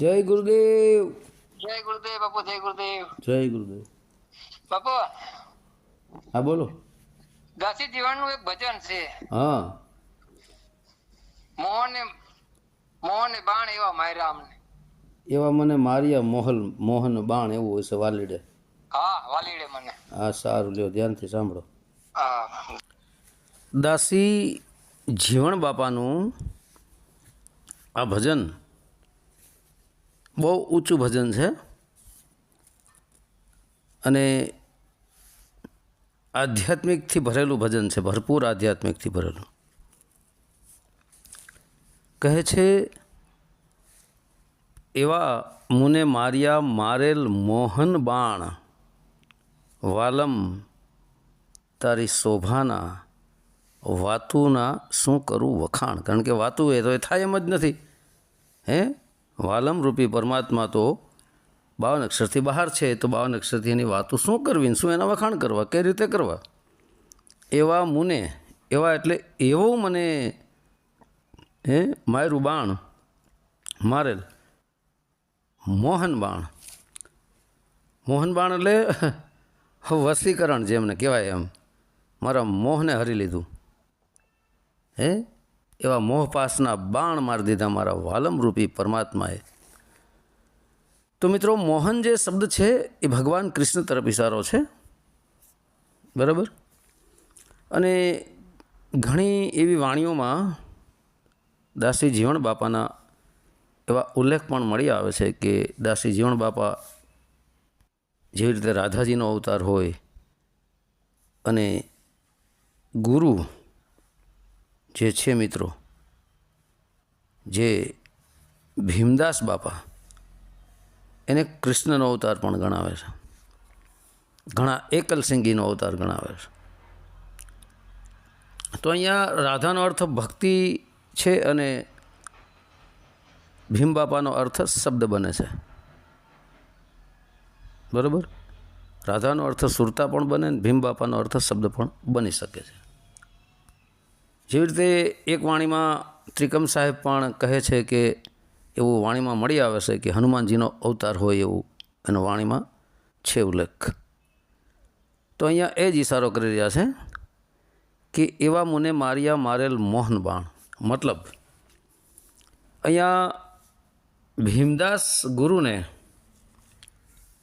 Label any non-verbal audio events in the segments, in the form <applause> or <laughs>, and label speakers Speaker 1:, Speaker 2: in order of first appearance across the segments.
Speaker 1: જય ગુરુદેવ.
Speaker 2: જય ગુરુદેવ બાપુ જય ગુરુદેવ.
Speaker 1: જય ગુરુદેવ.
Speaker 2: બાપુ
Speaker 1: હા બોલો.
Speaker 2: દાસી જીવનનું એક ભજન છે.
Speaker 1: હા.
Speaker 2: મોહન મોહન બાણ એવા માર્યા અમને.
Speaker 1: એવા મને માર્યા મોહલ મોહન બાણ એવું હોય છે વાલીડે.
Speaker 2: હા વાલીડે મને.
Speaker 1: હા સારું લ્યો ધ્યાનથી સાંભળો. દાસી જીવણ બાપાનું આ ભજન બહુ ઊંચું ભજન છે. અને આધ્યાત્મિકથી ભરેલું ભજન છે, ભરપૂર આધ્યાત્મિકથી ભરેલું. કહે છે, એવા મુને માર્યા મારેલ મોહન બાણ, વાલમ તારી શોભાના વાતુના શું કરું વખાણ. કારણ કે વાતું એ તો એ થાય એમ જ નથી. હે? વાલમ રૂપી પરમાત્મા તો બાવન અક્ષરથી બહાર છે, તો બાવન અક્ષરથી એની વાતો શું કરવી શું એના વખાણ કરવા? કઈ રીતે કરવા? એવા મુને, એવા એટલે એવું મને, હે મારું બાણ, મારેલ મોહન બાણ. મોહન બાણ એટલે <laughs> વસીકરણ જેમને કહેવાય એમ. મારા મોહને હરી લીધું. હે? એવા મોહપાસના બાણ મારી દીધા મારા વાલમરૂપી પરમાત્માએ. તો મિત્રો, મોહન જે શબ્દ છે એ ભગવાન કૃષ્ણ તરફ ઇશારો છે. બરાબર? અને ઘણી એવી વાણીઓમાં દાસી જીવણ બાપાના એવા ઉલ્લેખ પણ મળી આવે છે કે દાસી જીવણ બાપા જેવી રીતે રાધાજીનો અવતાર હોય અને ગુરુ જે છે મિત્રો, જે ભીમદાસ બાપા, એને કૃષ્ણનો અવતાર પણ ગણાવે છે. ઘણા એકલસિંગીનો અવતાર ગણાવે છે. તો અહીંયા રાધાનો અર્થ ભક્તિ છે અને ભીમ બાપાનો અર્થ શબ્દ બને છે. બરાબર? રાધાનો અર્થ સુરતા પણ બને ભીમ બાપાનો અર્થ શબ્દ પણ બની શકે છે. જેવી રીતે એક વાણીમાં ત્રિકમ સાહેબ પણ કહે છે કે એવું વાણીમાં મળી આવે છે કે હનુમાનજીનો અવતાર હોય એવું, એનો વાણીમાં છે ઉલ્લેખ. તો અહીંયા એ જ ઈશારો કરી રહ્યા છે કે એવા મુને માર્યા મારેલ મોહન બાણ. મતલબ, અહીંયા ભીમદાસ ગુરુને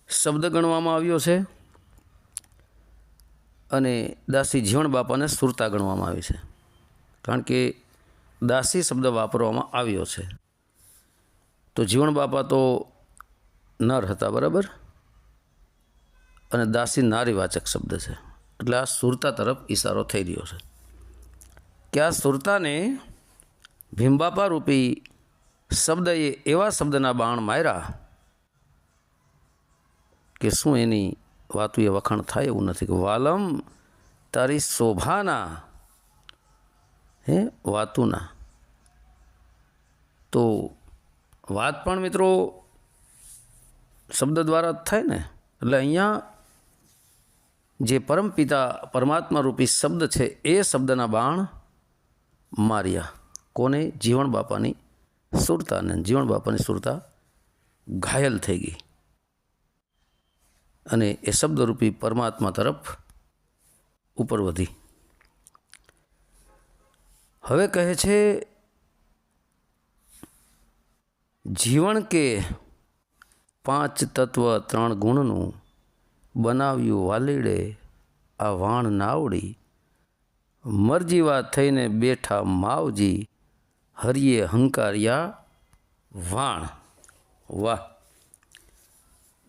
Speaker 1: શબ્દ ગણવામાં આવ્યો છે અને દાસી જીવણ બાપાને સુરતા ગણવામાં આવી છે. કારણ કે દાસી શબ્દ વાપરવામાં આવ્યો છે. તો જીવણ બાપા તો નર હતા, બરાબર? અને દાસી નારીવાચક શબ્દ છે. એટલે આ સુરતા તરફ ઈશારો થઈ રહ્યો છે. કે આ સુરતાને ભીમબાપા રૂપી શબ્દ એ એવા શબ્દના બાણ માર્યા કે શું એની વાતું એ વખાણ થાય એવું નથી? કે વાલમ તારી શોભાના હે? વાતુના. તો વાત પણ મિત્રો શબ્દ દ્વારા જ થાય ને? એટલે અહીંયા જે પરમપિતા પરમાત્મા રૂપી શબ્દ છે, એ શબ્દના બાણ માર્યા. કોને? જીવણ બાપાની સુરતાને. જીવણ બાપાની સુરતા ઘાયલ થઈ ગઈ. અને એ શબ્દરૂપી પરમાત્મા તરફ ઉપર વધી. હવે કહે છે, જીવન કે પાંચ તત્વ ત્રણ ગુણનું બનાવ્યું વાલીડે આ વાણ નાવડી. મરજીવા થઈને બેઠા માવજી હરિયે હંકાર્યા વાણ. વાહ.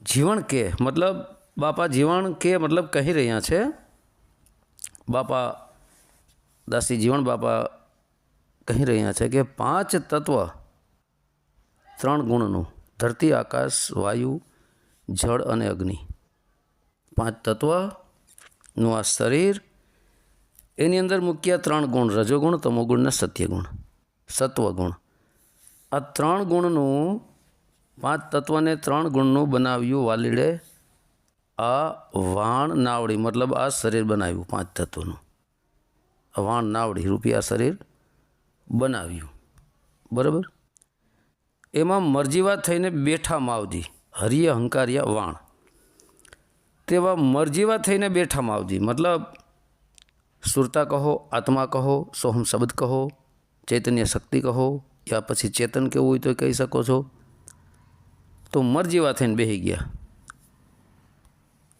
Speaker 1: જીવણ કે, મતલબ બાપા જીવણ કે મતલબ કહી રહ્યા છે? બાપા, દાસી જીવણ બાપા કહી રહ્યા છે કે પાંચ તત્વ ત્રણ ગુણનું, ધરતી, આકાશ, વાયુ, જળ અને અગ્નિ. પાંચ તત્વનું આ શરીર, એની અંદર મુખ્ય ત્રણ ગુણ, રજોગુણ, તમોગુણ ને સત્યગુણ. સત્વગુણ. આ ત્રણ ગુણનું, પાંચ તત્વને ત્રણ ગુણનું બનાવ્યું વાલીડે આ વાણ નાવડી, મતલબ આ શરીર બનાવ્યું પાંચ તત્વનું. વાણ નાવડી, રૂપિયા શરીર બનાવ્યું. બરાબર? એમાં મરજીવા થઈને બેઠા માવજી, હરિય હંકારિયા વાણ. તેવા મરજીવા થઈને બેઠા માવજી, મતલબ સુરતા કહો, આત્મા કહો, સોહમ શબ્દ કહો, ચૈતન્ય શક્તિ કહો, યા પછી ચેતન કેવું હોય તો કહી શકો છો. તો મરજીવા થઈને બેસી ગયા.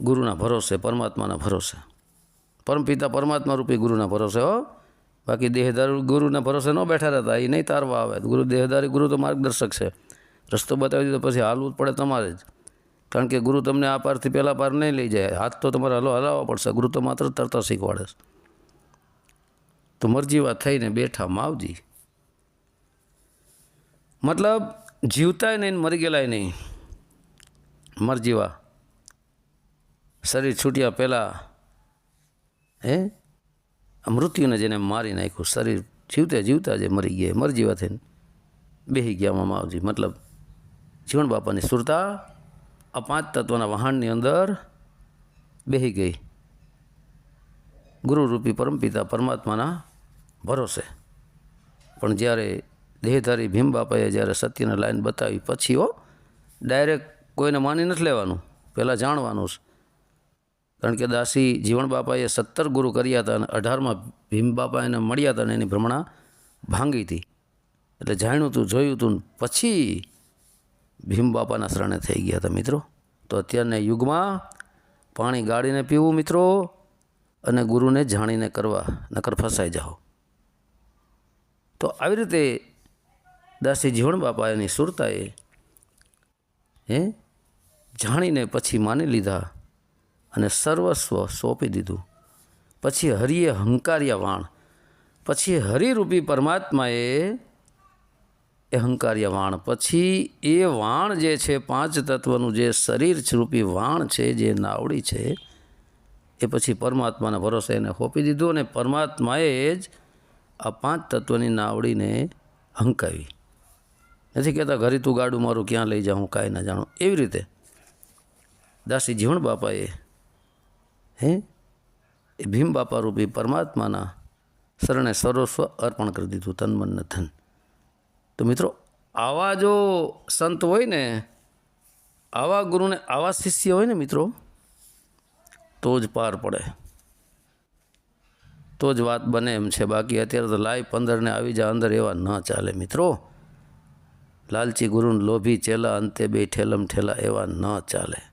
Speaker 1: ગુરુના ભરોસે, પરમાત્માના ભરોસે. પરમપિતા પરમાત્મા રૂપી ગુરુના ભરોસે, હો. બાકી દેહદારી ગુરુના ભરોસે ન બેઠા રહેતા એ નહીં તારવા આવે. ગુરુ દેહદારી ગુરુ તો માર્ગદર્શક છે. રસ્તો બતાવી દીધો, પછી હાલવું જ પડે તમારે જ. કારણ કે ગુરુ તમને આ પારથી પહેલા પાર નહીં લઈ જાય. હાથ તો તમારે હલો હલાવવા પડશે. ગુરુ તો માત્ર તરતા શીખવાડે તો મરજીવા થઈને બેઠા માવજી. મતલબ જીવતાય નહીં મરી ગયેલાય નહીં. મરજીવા શરીર છૂટ્યા પહેલાં, હે? મૃત્યુને જેને મારી નાખ્યું, શરીર જીવતે જીવતા જે મરી ગયા મરજીવા થઈને બેહી ગયા મામાવજી મતલબ જીવન બાપાની સુરતા આ પાંચ તત્વના વહાણની અંદર બેહી ગઈ. ગુરુરૂપી પરમપિતા પરમાત્માના ભરોસે. પણ જ્યારે દેહધારી ભીમ બાપાએ જ્યારે સત્યની લાઈન બતાવી, પછી હો, ડાયરેક્ટ કોઈને માની નથી લેવાનું. પહેલાં જાણવાનું છે કારણ કે દાસી જીવણ બાપાએ સત્તર ગુરુ કર્યા હતા અને અઢારમાં ભીમ બાપા એને મળ્યા હતા અને એની ભ્રમણા ભાંગી હતી. એટલે જાણ્યું તું, જોયું તું ને પછી ભીમ બાપાના શરણે થઈ ગયા હતા મિત્રો. તો અત્યારના યુગમાં પાણી ગાળીને પીવું મિત્રો અને ગુરુને જાણીને કરવા, નકર ફસાઈ જાઓ. તો આવી રીતે દાસી જીવણ બાપા એની સુરતાએ, હે, જાણીને પછી માની લીધા અને સર્વસ્વ સોંપી દીધું. પછી હરિએ હંકાર્યા વાણ. પછી હરિરૂપી પરમાત્માએ એ હંકાર્યા વાણ. પછી એ વાણ જે છે, પાંચ તત્વનું જે શરીર રૂપી વાણ છે, જે નાવડી છે, એ પછી પરમાત્માના ભરોસે એને સોંપી દીધું અને પરમાત્માએ જ આ પાંચ તત્વની નાવડીને હંકાવી. નથી કહેતા ઘરે તું ગાડું મારું ક્યાં લઈ જાઉં, કાંઈ ના જાણું. એવી રીતે દાસી જીવણ બાપાએ હે? એ ભીમ બાપા રૂપી પરમાત્માના શરણે સર્વસ્વ અર્પણ કરી દીધું તન મન ને ધન. તો મિત્રો, આવા જો સંત હોય ને, આવા ગુરુને, આવા શિષ્ય હોય ને મિત્રો, તો જ પાર પડે. તો જ વાત બને એમ છે. બાકી અત્યારે તો લાઈ પંદરને આવી જા, અંદર એવા ન ચાલે મિત્રો. લાલચી ગુરુને લોભી ચેલા અંતે બે ઠેલમ ઠેલા એવા ન ચાલે.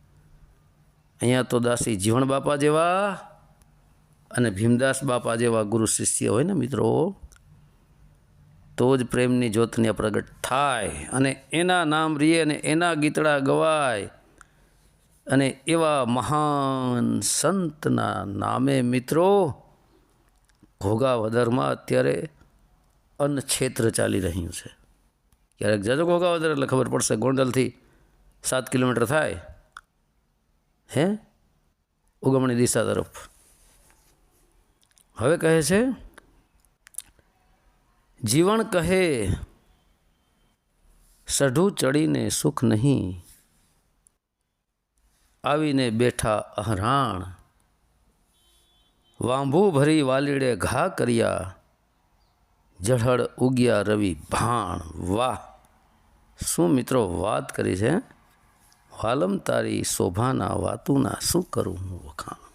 Speaker 1: અહીંયા તો દાસી જીવણ બાપા જેવા અને ભીમદાસ બાપા જેવા ગુરુ શિષ્ય હોય ને મિત્રો, તો જ પ્રેમની જ્યોતને પ્રગટ થાય અને એના નામ રીએ અને એના ગીતડા ગવાય અને એવા મહાન સંતના નામે મિત્રો ઘોગા વદરમાં અત્યારે અન્ન ક્ષેત્ર ચાલી રહ્યું છે. ક્યારેક જજો ઘોગા વદર એટલે ખબર પડશે, ગોંડલથી સાત કિલોમીટર થાય. હે? ઉગમણી દિશા તરફ. હવે કહે છે જીવન કહે, સઢું ચડીને સુખ નહીં. આવીને બેઠા અહરાણ. વાંભું ભરી વાલીડે ઘા કર્યા. જળહળ ઉગ્યા રવિ ભાણ. વાહ! શું મિત્રો વાત કરી છે વાલમ તારી શોભાના વાતુના શું કરું હું વખાણ?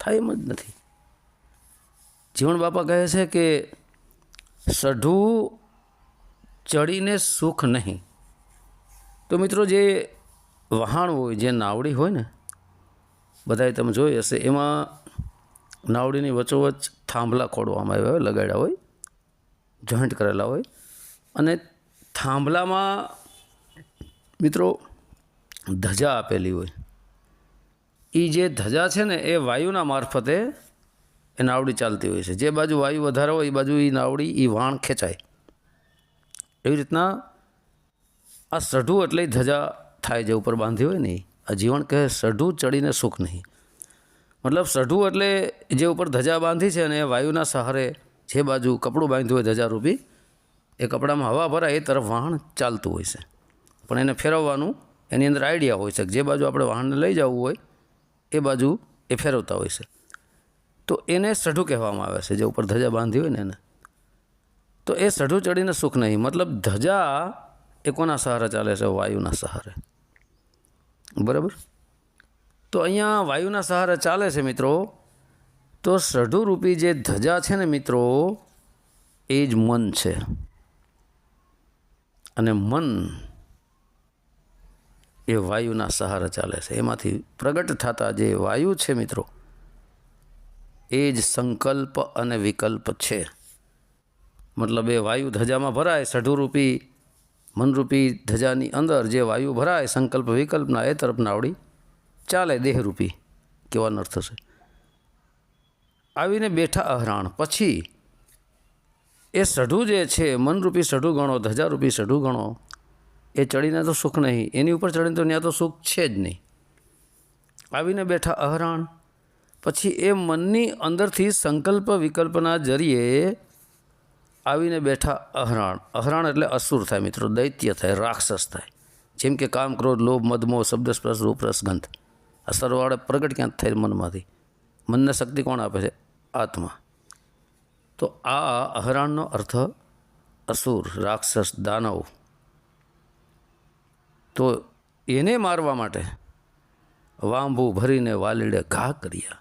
Speaker 1: થાય એમ જ નથી. જીવણ બાપા કહે છે કે, સઢું ચડીને સુખ નહીં. તો મિત્રો જે વહાણ હોય, જે નાવડી હોય ને બધાએ તમે જોઈ હશે, એમાં નાવડીની વચ્ચોવચ્ચ થાંભલા ખોડવામાં આવ્યા હોય, લગાડ્યા હોય, જોઈન્ટ કરેલા હોય, અને થાંભલામાં મિત્રો ધજા આપેલી હોય. એ જે ધજા છે ને, એ વાયુના મારફતે એ નાવડી ચાલતી હોય છે. જે બાજુ વાયુ વધારે હોય એ બાજુ એ નાવડી એ વાણ ખેંચાય. એવી રીતના આ સઢું એટલે ધજા થાય જે ઉપર બાંધી હોય ને આ જીવન કહે સઢું ચડીને સુખ નહીં. મતલબ સઢું એટલે જે ઉપર ધજા બાંધી છે અને એ વાયુના સહારે જે બાજુ કપડું બાંધ્યું હોય ધજા રૂપી એ કપડામાં હવા ભરાય એ તરફ વાહન ચાલતું હોય છે. પણ એને ફેરવવાનું એની અંદર આઈડિયા હોય છે જે બાજુ આપણે વાહનને લઈ જવું હોય, એ બાજુ એ ફેરવતા હોય છે. તો એને સઢું કહેવામાં આવે છે, જે ઉપર ધજા બાંધી હોય ને એને. તો એ સઢું ચડીને સુખ નહીં, મતલબ ધજા એ કોના સહારે ચાલે છે? વાયુના સહારે. બરાબર? તો અહીંયા વાયુના સહારે ચાલે છે મિત્રો. તો સઢુરૂપી જે ધજા છે ને મિત્રો, એ જ મન છે. અને મન એ વાયુના સહારા ચાલે છે. એમાંથી પ્રગટ થતા જે વાયુ છે મિત્રો, એ જ સંકલ્પ અને વિકલ્પ છે. મતલબ એ વાયુ ધજામાં ભરાય, સઢુરૂપી, મનરૂપી ધજાની અંદર જે વાયુ ભરાય, સંકલ્પ વિકલ્પના એ તરફ નાવડી ચાલે દેહરૂપી, કહેવાનો અર્થ છે. આવીને બેઠા અહરાણ, પછી એ સઢું જે છે, મનરૂપી સઢું ગણો ધજારૂપી સઢું ગણો એ ચડીને તો સુખ નહીં. એની ઉપર ચડીને તો ત્યાં તો સુખ છે જ નહીં. આવીને બેઠા અહરાણ. પછી એ મનની અંદરથી સંકલ્પ વિકલ્પના જરીએ આવીને બેઠા અહરાણ. અહરાણ એટલે અસુર થાય મિત્રો, દૈત્ય થાય, રાક્ષસ થાય. જેમ કે કામ, ક્રોધ, લોભ મદમો શબ્દસ્પર્શ સ્પર્શ, રૂપ, રસ, ગંધ. આ સરવાળે પ્રગટ ક્યાં થાય મનમાંથી. મનને શક્તિ કોણ આપે છે? આત્મા. તો આ અહરાણનો અર્થ અસુર, રાક્ષસ, દાનવ. તો એને મારવા માટે વાંભુ ભરીને વાલીડે ઘા કર્યા.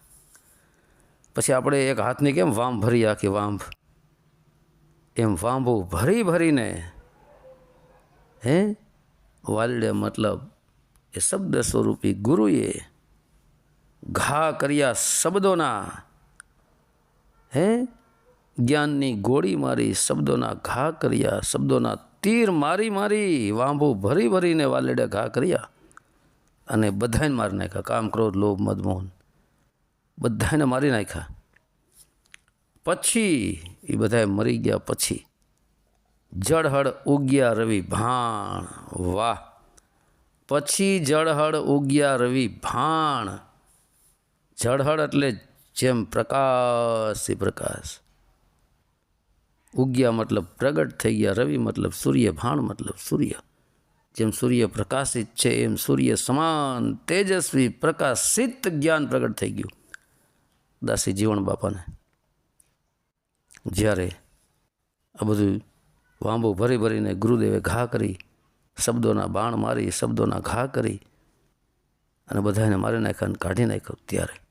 Speaker 1: પછી આપણે એક હાથની કેમ વામ ભરી આખી વાંભ એમ વાંભું ભરી ભરીને, હે? વાલીડે મતલબ એ શબ્દ સ્વરૂપી ગુરુએ ઘા કર્યા શબ્દોના, હે? જ્ઞાનની ગોળી મારી શબ્દોના ઘા કર્યા શબ્દોના તીર મારી મારી વાંભું ભરી ભરીને વાલેડે ઘા કર્યા અને બધાને મારી નાખ્યા. કામ, ક્રોધ, લોભ, મદમોહન બધાને મારી નાખ્યા. પછી એ બધાએ મરી ગયા પછી જળહળ ઉગ્યા રવિ ભાણ. વાહ. પછી જળહળ ઉગ્યા રવિ ભાણ. જળહળ એટલે જેમ પ્રકાશ, એ પ્રકાશ. ઉગ્યા મતલબ પ્રગટ થઈ ગયા, રવિ મતલબ સૂર્ય, ભાણ મતલબ સૂર્ય. જેમ સૂર્ય પ્રકાશિત છે, એમ સૂર્ય સમાન તેજસ્વી, પ્રકાશિત જ્ઞાન પ્રગટ થઈ ગયું. દાસી જીવણ બાપાને. જ્યારે આ બધું વાંબો ભરી ભરીને ગુરુદેવે ઘા કરી, શબ્દોના બાણ મારી, શબ્દોના ઘા કરી, અને બધાને મારી નાખ્યા કાઢી નાખ્યો ત્યારે.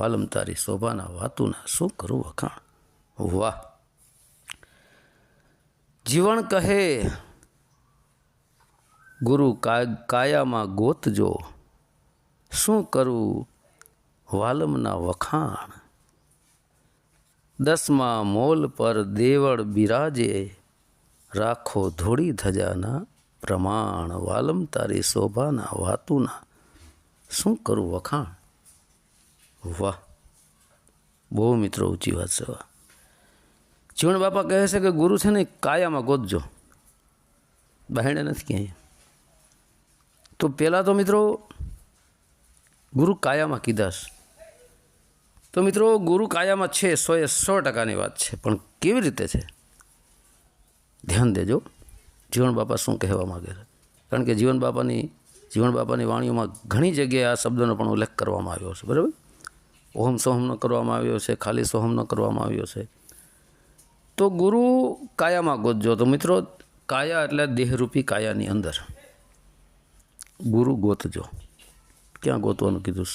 Speaker 1: વાલમ તારી શોભાના વાતુના શું કરું વખાણ? વાહ! જીવન કહે, ગુરુ કાયામાં ગોતજો શું કરું વાલમના વખાણ? દસમા મોલ પર દેવળ બિરાજે. રાખો ધોળી ધજાના પ્રમાણ. વાલમ તારી શોભાના વાતુના. શું કરું વખાણ? વાહ. બહુ મિત્રો ઊંચી વાત વાહ. જીવણ બાપા કહે છે કે ગુરુ છે ને કાયામાં ગોતજો. બહેણે નથી ક્યાંય. તો પહેલાં તો મિત્રો ગુરુ કાયામાં કીધા તો મિત્રો ગુરુ કાયામાં છે સો એ સો ટકાની વાત છે, પણ કેવી રીતે છે? ધ્યાન દેજો. જીવન બાપા શું કહેવા માગે છે? કારણ કે જીવન બાપાની જીવન બાપાની વાણીઓમાં ઘણી જગ્યાએ આ શબ્દનો પણ ઉલ્લેખ કરવામાં આવ્યો છે, બરાબર? ઓહમ સોહમનો કરવામાં આવ્યો છે, ખાલી સોહમનો કરવામાં આવ્યો છે. તો ગુરુ કાયામાં ગોતજો તો મિત્રો, કાયા એટલે દેહરૂપી કાયાની અંદર. ગુરુ ગોતજો. ક્યાં ગોતવાનું કીધું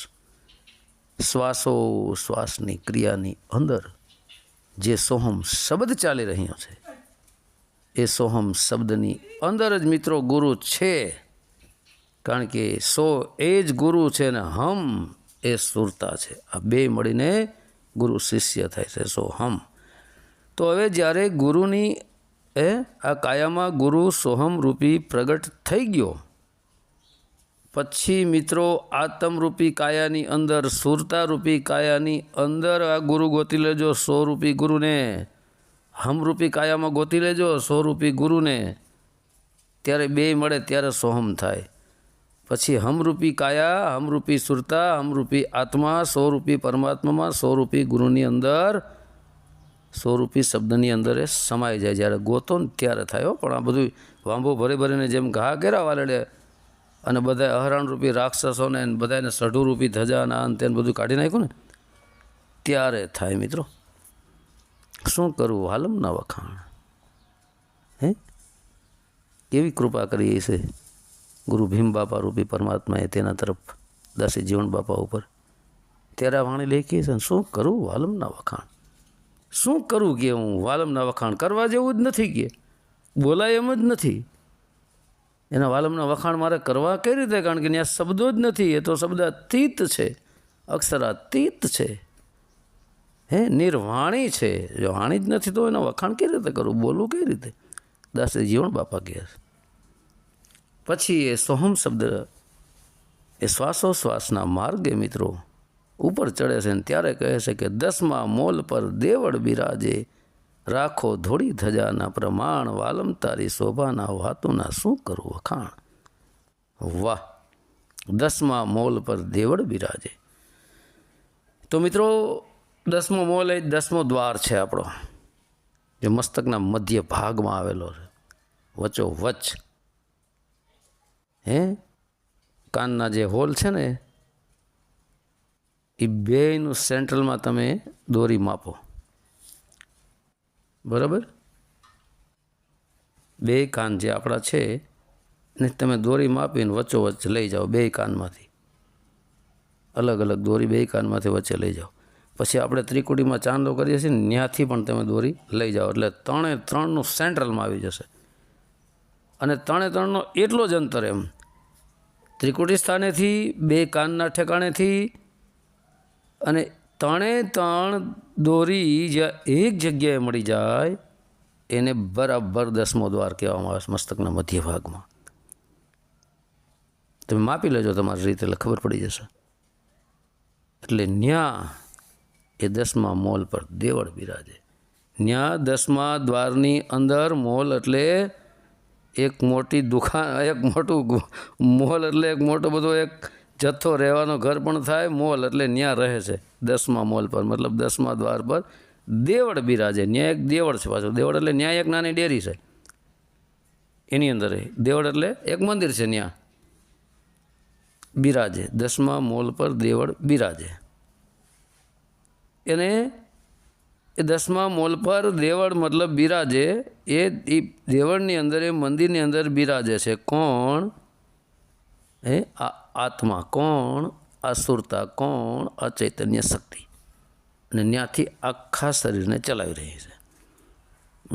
Speaker 1: શ્વાસો, શ્વાસની ક્રિયાની અંદર જે સોહમ શબ્દ ચાલી રહ્યો છે, એ સોહમ શબ્દની અંદર જ મિત્રો ગુરુ છે. કારણ કે સો એ જ ગુરુ છે ને હમ એ સુરતા છે. આ બે મળીને ગુરુ શિષ્ય થાય છે, સો હમ. તો હવે જ્યારે ગુરુની એ આ કાયામાં ગુરુ સોહમ રૂપી પ્રગટ થઈ ગયો, પછી મિત્રો આત્મરૂપી કાયાની અંદર સુરતા રૂપી કાયાની અંદર આ ગુરુ ગોતી લેજો સોરૂપી ગુરુને. હમરૂપી કાયામાં ગોતી લેજો સોરૂપી ગુરુને. ત્યારે બે મળે ત્યારે સોહમ થાય. પછી હમરૂપી કાયા, હમરૂપી સુરતા, હમરૂપી આત્મા સોરૂપી પરમાત્મામાં સોરૂપી ગુરુની અંદર સ્વરૂપી શબ્દની અંદર એ સમાઈ જાય જ્યારે ગોતો ને ત્યારે થાય હો. પણ આ બધું વાંબો ભરી ભરીને જેમ ઘા ઘેરા વાલડે અને બધા અહરાણરૂપી રાક્ષસોને બધાને સઢુરૂપી ધજાના અંતે બધું કાઢી નાખ્યું ને, ત્યારે થાય મિત્રો. શું કરવું? હાલમના વખાણ. હે? કેવી કૃપા કરી છે ગુરુ ભીમ બાપા રૂપી પરમાત્માએ તેના તરફ દાસી જીવન બાપા ઉપર. ત્યારે આ વાણી લેખી છે શું કરું વાલમના વખાણ. શું કરું કે હું વાલમના વખાણ કરવા જેવું જ નથી કે? બોલાય એમ જ નથી. એના વાલમના વખાણ મારે કરવા કઈ રીતે? કારણ કે ત્યાં શબ્દો જ નથી. એ તો શબ્દ અતીત છે. અક્ષરાતીત છે. હે, નિર્વાણી છે. જો વાણી જ નથી તો એના વખાણ કઈ રીતે કરું? બોલવું કઈ રીતે? દાસે જીવન બાપા કહે પછી એ સોહમ શબ્દ, એ શ્વાસોશ્વાસના માર્ગે મિત્રો ઉપર ચડે છે ને ત્યારે કહે છે કે દસમા મોલ પર દેવળ બિરાજે. રાખો ધોળી ધજાના પ્રમાણ, વાલમ તારી શોભાના વાતોના શું કરું વખાણ? વાહ, દસમા મોલ પર દેવળ બિરાજે. તો મિત્રો, દસમો મોલ એ દસમો દ્વાર છે આપણો, જે મસ્તકના મધ્ય ભાગમાં આવેલો છે. વચ્ચો વચ્ચ હે? કાનના જે હોલ છે ને એ બેયનું સેન્ટ્રલમાં તમે દોરી માપો. બરાબર? બે કાન જે આપણા છે ને તમે દોરી માપીને વચ્ચોવચ્ચ લઈ જાઓ બે કાનમાંથી. અલગ અલગ દોરી બે કાનમાંથી વચ્ચે લઈ જાઓ. પછી આપણે ત્રિકુટીમાં ચાંદો કરીએ છીએ ને ત્યાંથી પણ તમે દોરી લઈ જાઓ. એટલે ત્રણે ત્રણનું સેન્ટ્રલમાં આવી જશે. અને ત્રણે ત્રણનો એટલો જ અંતર એમ. ત્રિકુટી સ્થાનેથી, બે કાનના ઠેકાણેથી અને ત્રણે ત્રણ દોરી જ્યાં એક જગ્યાએ મળી જાય, એને બરાબર દસમો દ્વાર કહેવામાં આવે છે મસ્તકના મધ્ય ભાગમાં. તમે માપી લેજો તમારી રીતે, એટલે ખબર પડી જશે. એટલે ન્યા એ દસમા મોલ પર દેવળ બિરાજે. ન્યા દસમા દ્વારની અંદર મોલ એટલે એક મોટી દુકાન એક મોટું મોલ એટલે એક મોટો બધો એક જથ્થો રહેવાનો ઘર પણ થાય, મોલ એટલે ન્યા રહે છે, દસમા મોલ પર, મતલબ દસમા દ્વાર પર. દેવળ બિરાજે ન્યાય એક દેવળ છે પાછું. દેવળ એટલે ન્યાય એક નાની ડેરી છે. એની અંદર દેવળ એટલે એક મંદિર છે ત્યાં બિરાજે, દસમા મોલ પર દેવળ બિરાજે. એને એ દસમા મોલ પર દેવળ મતલબ બિરાજે, એ દેવળની અંદર, એ મંદિરની અંદર બિરાજે છે. કોણ? એ આ આત્મા કોણ? અસુરતા કોણ? અચૈતન્ય શક્તિ. અને ત્યાંથી આખા શરીરને ચલાવી રહી છે.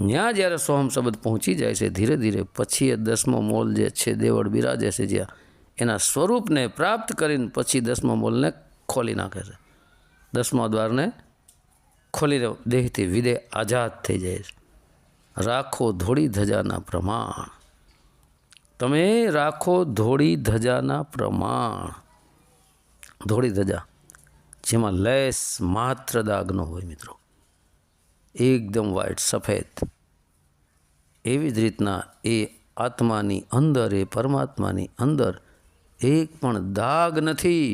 Speaker 1: ત્યાં જ્યારે સોહમ શબ્દ પહોંચી જાય છે, ધીરે ધીરે પછી એ દસમો મોલ જે છે, દેવળ બિરાજે છે જ્યાં, એના સ્વરૂપને પ્રાપ્ત કરીને પછી દસમો મોલને ખોલી નાખે છે. દસમા દ્વારને ખોલી દેહથી વિદેહ આઝાદ થઈ જાય છે. રાખો ધોળી ધજાના પ્રમાણ. તમે રાખો ધોળી ધજાના પ્રમાણ. ધોળી ધજા, જેમાં લેસ માત્ર દાગનો હોય મિત્રો. એકદમ વ્હાઈટ સફેદ. એવી જ રીતના એ આત્માની અંદર, એ પરમાત્માની અંદર એક પણ દાગ નથી.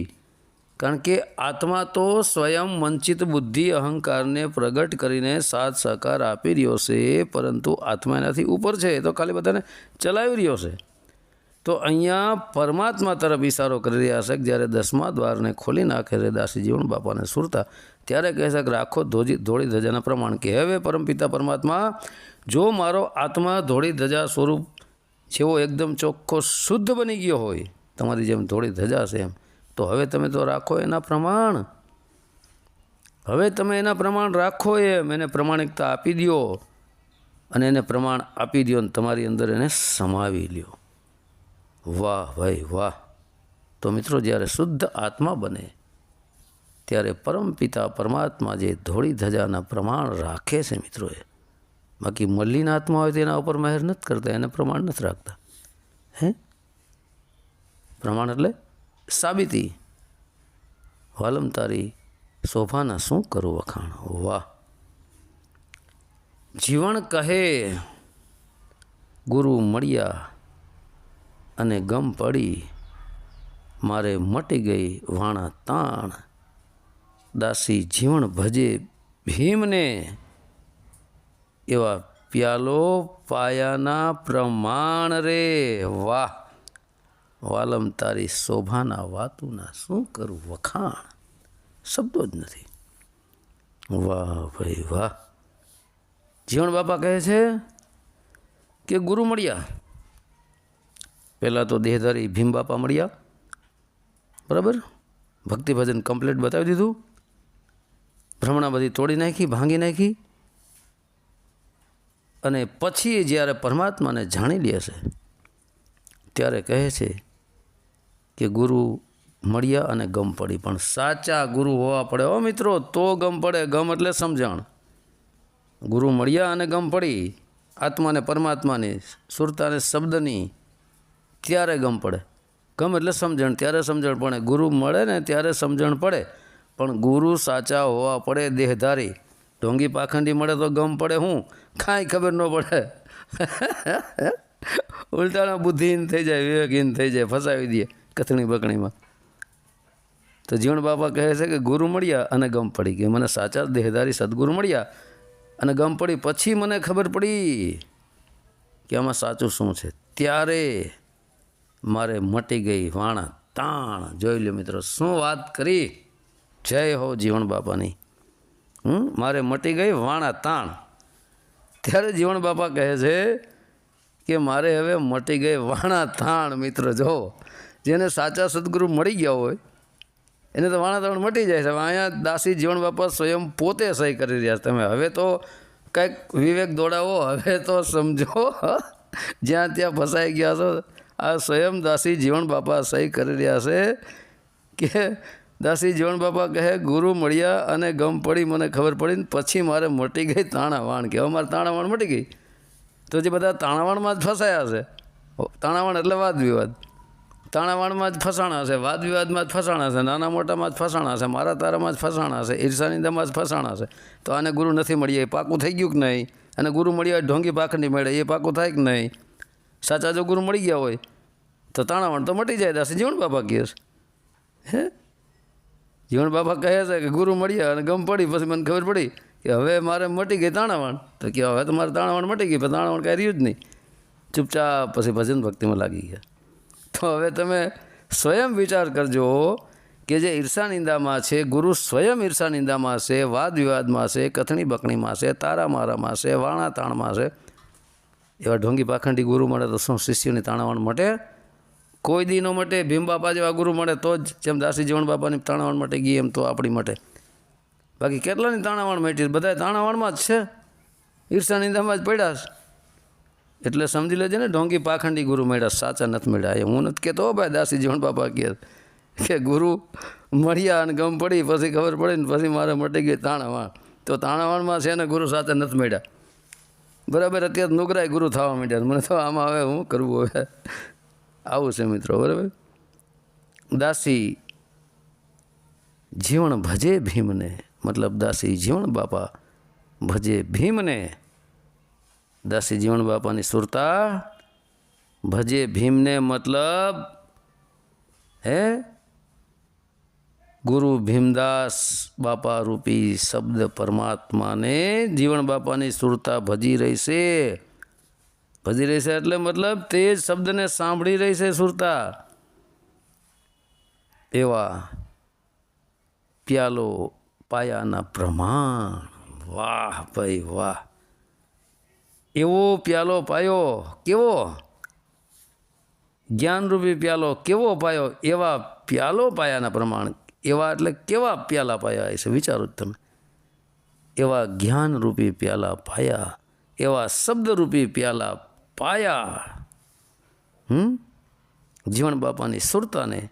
Speaker 1: કારણ કે આત્મા તો સ્વયં વંચિત બુદ્ધિ અહંકારને પ્રગટ કરીને સાથ સહકાર આપી રહ્યો છે, પરંતુ આત્મા એનાથી ઉપર છે તો ખાલી બધાને ચલાવી રહ્યો છે. તો અહીંયા પરમાત્મા તરફ ઇશારો કરી રહ્યા છે કે જ્યારે દસમા દ્વારને ખોલી નાખે છે દાસી જીવન બાપાને સુરતા, ત્યારે કહે છે કે રાખો ધોજી ધોળી ધજાના પ્રમાણ. કે હવે પરમપિતા પરમાત્મા, જો મારો આત્મા ધોળી ધજા સ્વરૂપ જેવો એકદમ ચોખ્ખો શુદ્ધ બની ગયો હોય, તમારી જેમ ધોળી ધજા છે એમ, તો હવે તમે તો રાખો એના પ્રમાણ. હવે તમે એના પ્રમાણ રાખો એમ, એને પ્રમાણિકતા આપી દો અને એને પ્રમાણ આપી દો અને તમારી અંદર એને સમાવી લ્યો. વાહ, ભાઈ, વાહ. તો મિત્રો, જ્યારે શુદ્ધ આત્મા બને, ત્યારે પરમપિતા પરમાત્મા જે ધોળી ધજાના પ્રમાણ રાખે છે મિત્રોએ બાકી મલિન આત્મા હોય તેના ઉપર મહેર નથી કરતા, એને પ્રમાણ નથી રાખતા. હે? પ્રમાણ એટલે સાબિતી. વાલમ તારી શોભાના શું કરું વખાણ? વાહ. જીવન કહે, ગુરુ મળ્યા અને ગમ પડી. મારે મટી ગઈ વાણા તાણ. દાસી જીવન ભજે ભીમને. એવા પ્યાલો પાયાના પ્રમાણ રે. વાહ, વાલમ તારી શોભાના વાતુના શું કરું વખાણ? શબ્દો જ નથી. વાહ ભાઈ વાહ. જીવણ બાપા કહે છે કે ગુરુ મળ્યા. પહેલાં તો દેહધારી ભીમ બાપા મળ્યા. બરાબર? ભક્તિ ભજન કમ્પ્લીટ બતાવી દીધું. ભ્રમણા બધી તોડી નાખી, ભાંગી નાખી. અને પછી જ્યારે પરમાત્માને જાણી લે છે, ત્યારે કહે છે કે ગુરુ મળ્યા અને ગમ પડી. પણ સાચા ગુરુ હોવા પડે. ઓ મિત્રો, તો ગમ પડે. ગમ એટલે સમજણ. ગુરુ મળ્યા અને ગમ પડી. આત્માને પરમાત્માની, સુરતાને શબ્દની ત્યારે ગમ પડે. ગમ એટલે સમજણ, ત્યારે સમજણ પડે. ગુરુ મળે ને ત્યારે સમજણ પડે. પણ ગુરુ સાચા હોવા પડે દેહધારી. ઢોંગી પાખંડી મળે તો ગમ પડે હું? કાંઈ ખબર ન પડે. <laughs> ઉલટાણા બુદ્ધિહીન થઈ જાય, વિવેકહીન થઈ જાય, ફસાવી દે કથણી બકણીમાં. તો જીવણ બાપા કહે છે કે ગુરુ મળ્યા અને ગમ પડી ગઈ મને સાચા દેહધારી સદગુરુ મળ્યા અને ગમ પડી. પછી મને ખબર પડી કે આમાં સાચું શું છે. ત્યારે મારે મટી ગઈ વાણા તાણ. જોઈ લો મિત્રો, શું વાત કરી? જય હો જીવણ બાપાની. હમ, મારે મટી ગઈ વાણા તાણ. ત્યારે જીવણ બાપા કહે છે કે મારે હવે મટી ગઈ વાણા તાણ, મિત્ર, જો. જેને સાચા સદગુરુ મળી ગયા હોય, એને તો વાણા તાણ મટી જાય છે. અહીંયા દાસી જીવણ બાપા સ્વયં પોતે સહી કરી રહ્યા છે. તમે હવે તો કંઈક વિવેક દોડાવો, હવે તો સમજો જ્યાં ત્યાં ફસાઈ ગયા છો આ સ્વયં દાસી જીવણ બાપા સહી કરી રહ્યા છે કે દાસી જીવણ બાપા કહે, ગુરુ મળ્યા અને ગમ પડી, મને ખબર પડી ને પછી મારે મટી ગઈ તાણાવાણ. કે હવે મારે તાણાવાણ મટી ગઈ? તો જે બધા તાણાવાણમાં જ ફસાયા છે. તાણાવાણ એટલે વાદ વિવાદ તાણાવાણમાં જ ફસાણા છે વાદ વિવાદમાં જ ફસાણા છે, નાના મોટામાં જ ફસાણા છે, મારા તારામાં જ ફસાણા છે ઈર્ષાનિંદામાં જ ફસાણા છે. તો આને ગુરુ નથી મળ્યા, એ પાકું થઈ ગયું કે નહીં? અને ગુરુ મળ્યા ઢોંગી પાખંડી મળે, એ પાકું થાય કે નહીં? સાચા જો ગુરુ મળી ગયા હોય તો તાણાવણ તો મટી જાય દાસ જીવણ બાબા કહે છે. હે? જીવણ બાબા કહે છે કે ગુરુ મળ્યા અને ગમ પડી, પછી મને ખબર પડી કે હવે મારે મટી ગઈ તાણાવણ. તો કે હવે તો મારે તાણાવણ મટી ગઈ, પણ તાણાવણ કાંઈ રહ્યું જ નહીં. ચૂપચાપ પછી ભજન ભક્તિમાં લાગી ગયા. તો હવે તમે સ્વયં વિચાર કરજો કે જે ઈર્ષા નિંદામાં છે, ગુરુ સ્વયં ઈર્ષા નિંદામાં છે, વાદ વિવાદમાં છે, કથણી બકણીમાં છે, તારા મારામાં છે, વાણા તાણમાં છે. એવા ઢોંગી પાખંડી ગુરુ મળે તો શું શિષ્યની તાણાવાણ મટે? કોઈ દી ન મટે ભીમ બાપા જેવા ગુરુ મળે તો જ જેમ દાસી જીવણ બાપાની તાણાવાણ માટે ગઈ એમ તો આપણી માટે. બાકી કેટલાની તાણાવાણ મેટી? બધા તાણાવાણમાં જ છે. ઈર્ષા નિંદામાં જ પડ્યા એટલે સમજી લેજે ને, ઢોંગી પાખંડી ગુરુ મળ્યા, સાચા નથી મળ્યા. એ હું નથી કહેતો ભાઈ, દાસી જીવણ બાપા કહે કે ગુરુ મળ્યા અને ગમ પડી, પછી ખબર પડી ને પછી મારે મટી ગઈ તાણાવાણ. તો તાણાવાણમાં છે ને ગુરુ સાચા નથી મળ્યા. બરાબર, અત્યારે નોકરાય ગુરુ થવા માંડ્યા મને તો આમાં હવે હું કરવું હવે? આવું છે મિત્રો, બરાબર? દાસી જીવણ ભજે ભીમને, મતલબ દાસી જીવણ બાપા ભજે ભીમને. દાસી જીવણ બાપાની સુરતા ભજે ભીમને મતલબ, હે? ગુરુ ભીમદાસ બાપા રૂપી શબ્દ પરમાત્માને જીવણ બાપાની સુરતા ભજી રહી ભજી રહી છે એટલે મતલબ તે જ શબ્દને સાંભળી રહી છે સુરતા. એવા પ્યાલો પાયાના પ્રમાણ. વાહ ભાઈ વાહ. એવો પ્યાલો પાયો કેવો? જ્ઞાનરૂપી પ્યાલો કેવો પાયો? એવા પ્યાલો પાયાના પ્રમાણ. એવા એટલે કેવા પ્યાલા પાયા છે? વિચારો જ તમે. એવા જ્ઞાનરૂપી પ્યાલા પાયા. એવા શબ્દરૂપી પ્યાલા પાયા. હમ? જીવણ બાપાની સુરતાને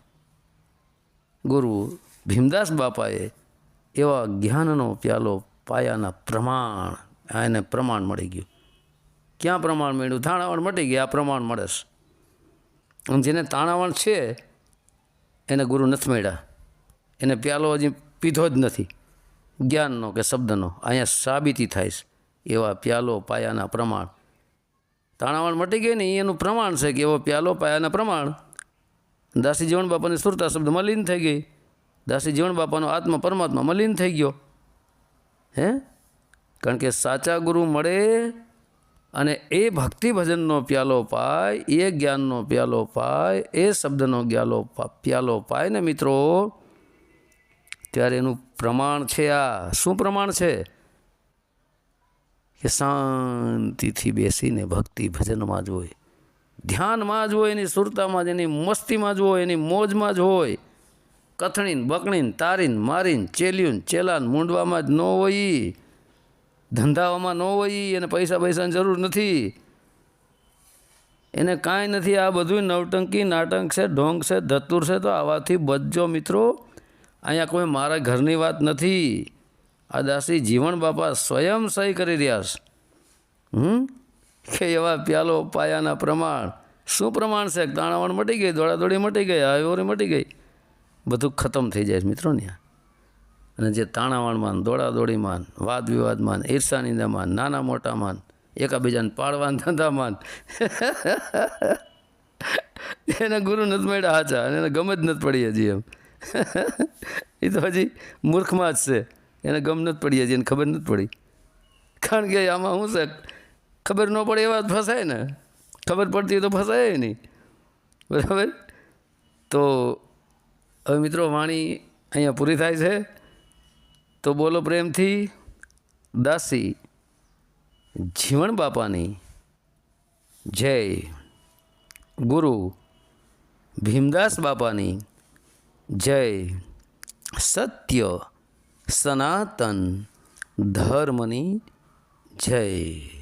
Speaker 1: ગુરુ ભીમદાસ બાપાએ એવા જ્ઞાનનો પ્યાલો પાયાના પ્રમાણ, એને પ્રમાણ મળી ગયું. ક્યાં પ્રમાણ મળ્યું? તાણાવણ મટી ગયા, આ પ્રમાણ મળે અને જેને તાણાવણ છે, એને ગુરુ નથી મળ્યા. એને પ્યાલો હજી પીધો જ નથી. જ્ઞાનનો કે શબ્દનો, અહીંયા સાબિતી થાય છે એવા પ્યાલો પાયાના પ્રમાણ. તાણાવણ મટી ગઈ ને એનું પ્રમાણ છે કે એવો પ્યાલો પાયાના પ્રમાણ. દાસી જીવણ બાપાની સુરતા શબ્દ મલિન થઈ ગઈ. દાસી જીવણ બાપાનો આત્મા પરમાત્મા મલિન થઈ ગયો. હે? કારણ કે સાચા ગુરુ મળે અને એ ભક્તિ ભજનનો પ્યાલો પાય, એ જ્ઞાનનો પ્યાલો પાય, એ શબ્દનો ગ્યાલો પ્યાલો પાય ને મિત્રો, ત્યારે એનું પ્રમાણ છે આ. શું પ્રમાણ છે? કે શાંતિથી બેસીને ભક્તિ ભજનમાં જ હોય. ધ્યાનમાં જ હોય એની સુરતામાં જ, એની મસ્તીમાં જ હોય, એની મોજમાં જ હોય. કથણીને, બકણીને, તારીને, મારીને ચેલ્યું ચેલાને મૂંડવામાં જ ન હોય. ધંધાઓમાં ન હોય એને પૈસા પૈસાની જરૂર નથી. એને કાંઈ નથી, આ બધું નવટંકી, નાટક છે, ઢોંગ છે, ધતુર છે, તો આવાથી બચજો મિત્રો. અહીંયા કોઈ મારા ઘરની વાત નથી. આ દાસી જીવણ બાપા સ્વયં સહી કરી રહ્યા છે. હમ? કે એવા પ્યાલો પાયાના પ્રમાણ. શું પ્રમાણ છે? તાણાવણ મટી ગઈ, દોડાદોડી મટી ગઈ, હાયોરી મટી ગઈ. બધું ખતમ થઈ જાય છે મિત્રો ને અને જે તાણાવણમાં, દોડાદોડીમાં વાદ વિવાદમાં ઈર્ષાનિંદામાં ઈર્ષા નિંદામાં નાના મોટામાં, એકાબીજાને પાડવાના ધંધામાં. એને ગુરુ નથી મળ્યા હાચા, અને એને ગમે જ નથી પડી હજી એમ. <laughs> એ તો હજી મૂર્ખમાં જ છે. એને ગમ નથી પડી હજી, એને ખબર નથી પડી. કારણ કે આમાં શું છે, ખબર ન પડે એવા જ ફસાય ને. ખબર પડતી તો ફસાય નહીં. બરાબર? તો હવે મિત્રો, વાણી અહીંયા પૂરી થાય છે. તો બોલો પ્રેમથી, દાસી જીવણ બાપાની, જય, ગુરુ, ભીમદાસ બાપાની, જય, સત્ય સનાતન ધર્મની જય.